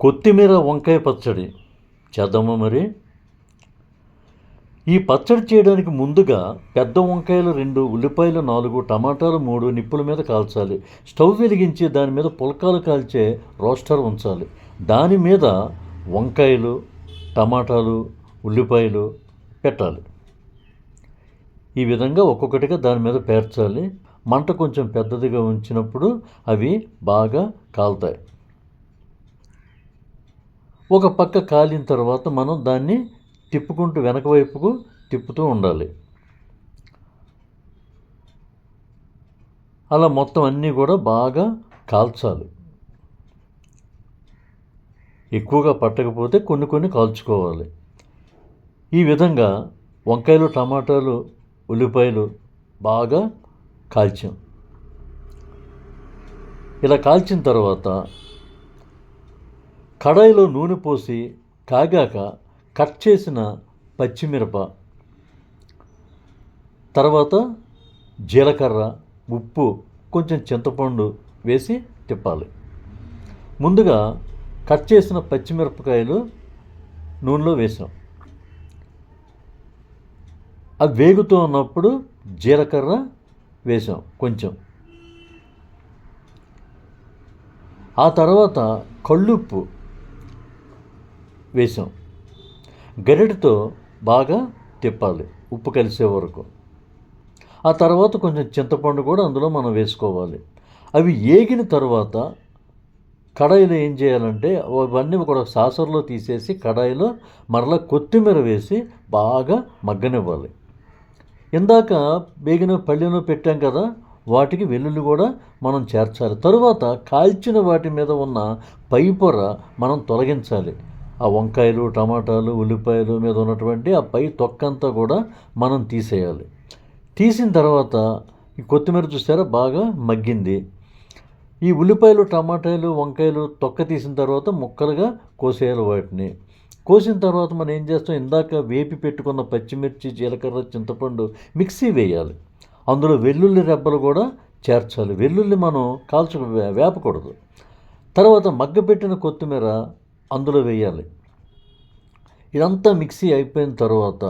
కొత్తిమీర వంకాయ పచ్చడి చేద్దామా మరి? ఈ పచ్చడి చేయడానికి ముందుగా పెద్ద వంకాయలు రెండు ఉల్లిపాయలు నాలుగు టమాటాలు మూడు నిప్పుల మీద కాల్చాలి. స్టవ్ వెలిగించి దాని మీద పుల్కాలు కాల్చే రోస్టర్ ఉంచాలి. దాని మీద వంకాయలు టమాటాలు ఉల్లిపాయలు పెట్టాలి. ఈ విధంగా ఒక్కొక్కటిగా దాని మీద పేర్చాలి. మంట కొంచెం పెద్దదిగా ఉంచినప్పుడు అవి బాగా కాలుతాయి. ఒక పక్క కాలిన తర్వాత మనం దాన్ని తిప్పుకుంటూ వెనక వైపుకు తిప్పుతూ ఉండాలి. అలా మొత్తం అన్నీ కూడా బాగా కాల్చాలి. ఎక్కువగా పట్టకపోతే కొన్ని కొన్ని కాల్చుకోవాలి. ఈ విధంగా వంకాయలు టమాటాలు ఉల్లిపాయలు బాగా కాల్చాం. ఇలా కాల్చిన తర్వాత కడాయిలో నూనె పోసి కాగాక కట్ చేసిన పచ్చిమిరప తర్వాత జీలకర్ర ఉప్పు కొంచెం చింతపండు వేసి తిప్పాలి. ముందుగా కట్ చేసిన పచ్చిమిరపకాయలు నూనెలో వేసాం. అవి వేగుతూ ఉన్నప్పుడు జీలకర్ర వేసాం కొంచెం. ఆ తర్వాత కళ్ళుప్పు వేసాం గరిటతో బాగా తిప్పాలి ఉప్పు కలిసే వరకు. ఆ తర్వాత కొంచెం చింతపండు కూడా అందులో మనం వేసుకోవాలి. అవి ఏగిన తర్వాత కడాయిలో ఏం చేయాలంటే అవన్నీ కూడా సాసర్లో తీసేసి కడాయిలో మరలా కొత్తిమీర వేసి బాగా మగ్గనివ్వాలి. ఇందాక వేగిన పళ్ళెను పెట్టాం కదా వాటికి వెల్లుల్లి కూడా మనం చేర్చాలి. తరువాత కాల్చిన వాటి మీద ఉన్న పై పొర మనం తొలగించాలి. ఆ వంకాయలు టమాటాలు ఉల్లిపాయలు మీద ఉన్నటువంటి ఆ పై తొక్కంతా కూడా మనం తీసేయాలి. తీసిన తర్వాత ఈ కొత్తిమీర చూసారా? బాగా మగ్గింది. ఈ ఉల్లిపాయలు టమాటాలు వంకాయలు తొక్క తీసిన తర్వాత ముక్కలుగా కోసేయాలి వాటిని. కోసిన తర్వాత మనం ఏం చేస్తాం? ఇందాక వేపి పెట్టుకున్న పచ్చిమిర్చి జీలకర్ర చింతపండు మిక్సీ వేయాలి. అందులో వెల్లుల్లి రెబ్బలు కూడా చేర్చాలి. వెల్లుల్లి మనం కాల్చు వేపకూడదు. తర్వాత మగ్గపెట్టిన కొత్తిమీర అందులో వేయాలి. ఇదంతా మిక్సీ అయిపోయిన తర్వాత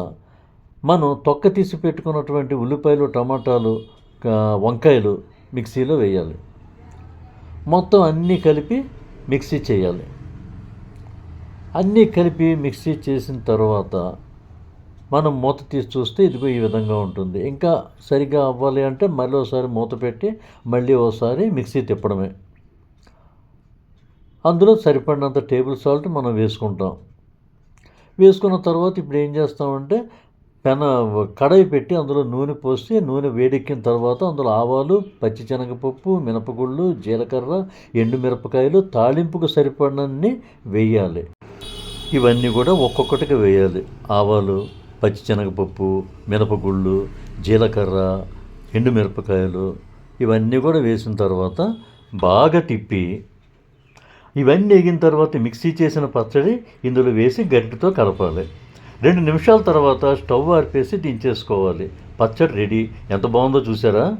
మనం తొక్క తీసి పెట్టుకున్నటువంటి ఉల్లిపాయలు టమాటాలు వంకాయలు మిక్సీలో వేయాలి. మొత్తం అన్నీ కలిపి మిక్సీ చేయాలి. అన్నీ కలిపి మిక్సీ చేసిన తర్వాత మనం మూత తీసి చూస్తే ఇదిగో ఈ విధంగా ఉంటుంది. ఇంకా సరిగ్గా అవ్వాలి అంటే మళ్ళీ ఒకసారి మూత పెట్టి మళ్ళీ ఒకసారి మిక్సీ తిప్పడమే. అందులో సరిపడినంత టేబుల్ సాల్ట్ మనం వేసుకుంటాం. వేసుకున్న తర్వాత ఇప్పుడు ఏం చేస్తామంటే పెన కడాయి పెట్టి అందులో నూనె పోసి నూనె వేడెక్కిన తర్వాత అందులో ఆవాలు పచ్చిశనగపప్పు మినపగుళ్ళు జీలకర్ర ఎండుమిరపకాయలు తాలింపుకు సరిపడినన్ని వేయాలి. ఇవన్నీ కూడా ఒక్కొక్కటికి వేయాలి. ఆవాలు పచ్చిశనగపప్పు మినపగుళ్ళు జీలకర్ర ఎండుమిరపకాయలు ఇవన్నీ కూడా వేసిన తర్వాత బాగా తిప్పి ఇవన్నీ వేగిన తర్వాత మిక్సీ చేసిన పచ్చడి ఇందులో వేసి గరిటెతో కలపాలి. రెండు నిమిషాల తర్వాత స్టవ్ ఆర్పేసి దించేసుకోవాలి. పచ్చడి రెడీ. ఎంత బాగుందో చూసారా?